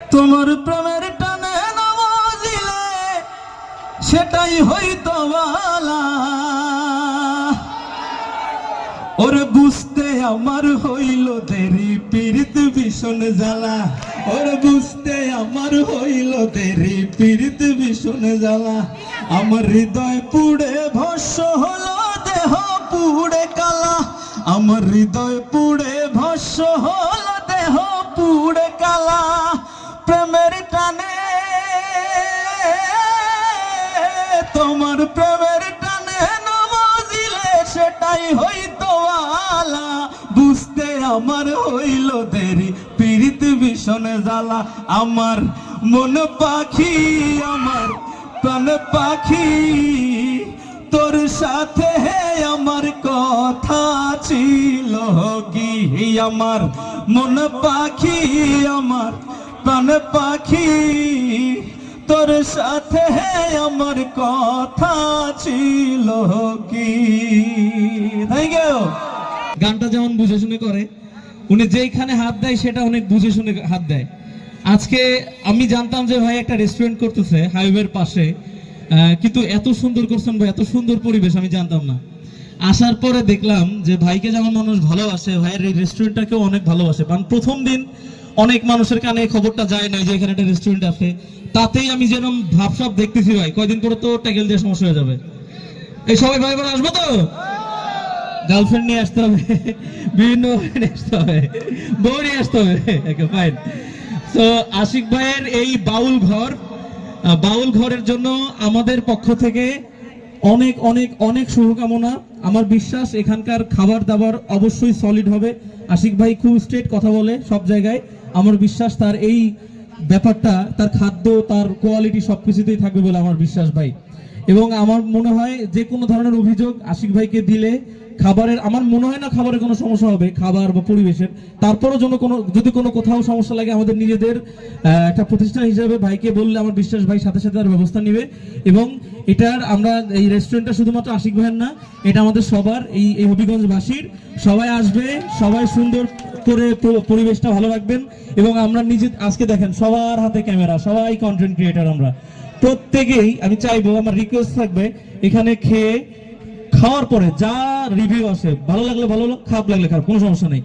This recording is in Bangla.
তোমার প্রেমের টানে নামাজিলে, সেটাই হইতো বালা। ওরে বুঝতে আমার হইল দেরি পীড়িত ভীষণ জ্বালা। ওরে বুঝতে আমার হইল দেরি পীড়িত ভীষণ জ্বালা। আমার হৃদয় পুড়ে ভস্য হলো, দেহ পুড়ে কালা। আমার হৃদয় পুড়ে ভস্য হলো, দেহ পুড়ে কালা। টানে, তোমার প্রেমের টানে নমাজিলে সেটাই হইতো আলা। বুঝতে আমার হইল দেরি, পীড়িত ভীষণ জ্বালা। আমার মন পাখি, আমার প্রাণ পাখি, তোর সাথে আমার কথা ছিল। কি আমার মন পাখি, আমার প্রাণ পাখি, তোর সাথে আমার কথা ছিল কি? গানটা যেমন বুঝে শুনে করে, উনি যেইখানে হাত দেয় সেটা অনেক বুঝে শুনে হাত দেয়। আজকে আমি জানতাম যে ভাই একটা রেস্টুরেন্ট করতেছে হাইওয়ের পাশে কিন্তু এত সুন্দর করছেন ভাই, এত সুন্দর পরিবেশ, আমি জানতাম না। আসার পরে দেখলাম যে ভাইকে যেমন মানুষ ভালোবাসে, ভাইয়ের এই রেস্টুরেন্টটাকেও অনেক ভালোবাসে। কারণ প্রথম দিন অনেক মানুষের কানে খবরটা যায় না যে এখানে একটা রেস্টুরেন্ট আছে। তাতেই আমি যেরকম ভাবসাব দেখতেছি ভাই, কয়দিন পরে তো ট্যাগেল দিয়ে সমস্যা হয়ে যাবে। এই সবাই ভাই বোন আসব তো? গার্লফ্রেন্ড নিয়ে আসতে হবে, বিভিন্ন আসতে হবে, বউ নিয়ে আসতে হবে ফাইন তো আশিক ভাইয়ের এই বাউল ঘর বাউল ঘরের জন্য আমাদের পক্ষ থেকে অনেক অনেক অনেক শুভকামনা। আমার বিশ্বাস, এখানকার খাবার দাবার অবশ্যই সলিড হবে। আশিক ভাই খুব স্ট্রেট কথা বলে সব জায়গায়। আমার বিশ্বাস, তার এই ব্যাপারটা, তার খাদ্য, তার কোয়ালিটি সবকিছুতেই থাকবে বলে আমার বিশ্বাস ভাই। এবং আমার মনে হয় যে কোনো ধরনের অভিযোগ আশিক ভাইকে দিলে খাবারের, আমার মনে হয় না খাবারের কোনো সমস্যা হবে, খাবার বা পরিবেশের। তারপরও যেন কোনো, যদি কোনো কোথাও সমস্যা লাগে আমাদের নিজেদের একটা প্রতিষ্ঠান হিসেবে ভাইকে বললে আমার বিশ্বাস ভাই সাথে সাথে তার ব্যবস্থা নিবে। এবং এটার আমরা এই রেস্টুরেন্টটা শুধুমাত্র আশিক ভাইয়ের না, এটা আমাদের সবার, এই এই হবিগঞ্জবাসীর। সবাই আসবে, সবাই সুন্দর করে পরিবেশটা ভালো রাখবেন এবং আমরা নিজে আজকে দেখেন সবার হাতে ক্যামেরা, সবাই কন্টেন্ট ক্রিয়েটার আমরা। প্রত্যেকেই আমি চাইব, আমার রিকোয়েস্ট থাকবে, এখানে খেয়ে খাওয়ার পরে যা রিভিউ আসে, ভালো লাগলে ভালো, খারাপ লাগলে খারাপ, কোনো সমস্যা নেই।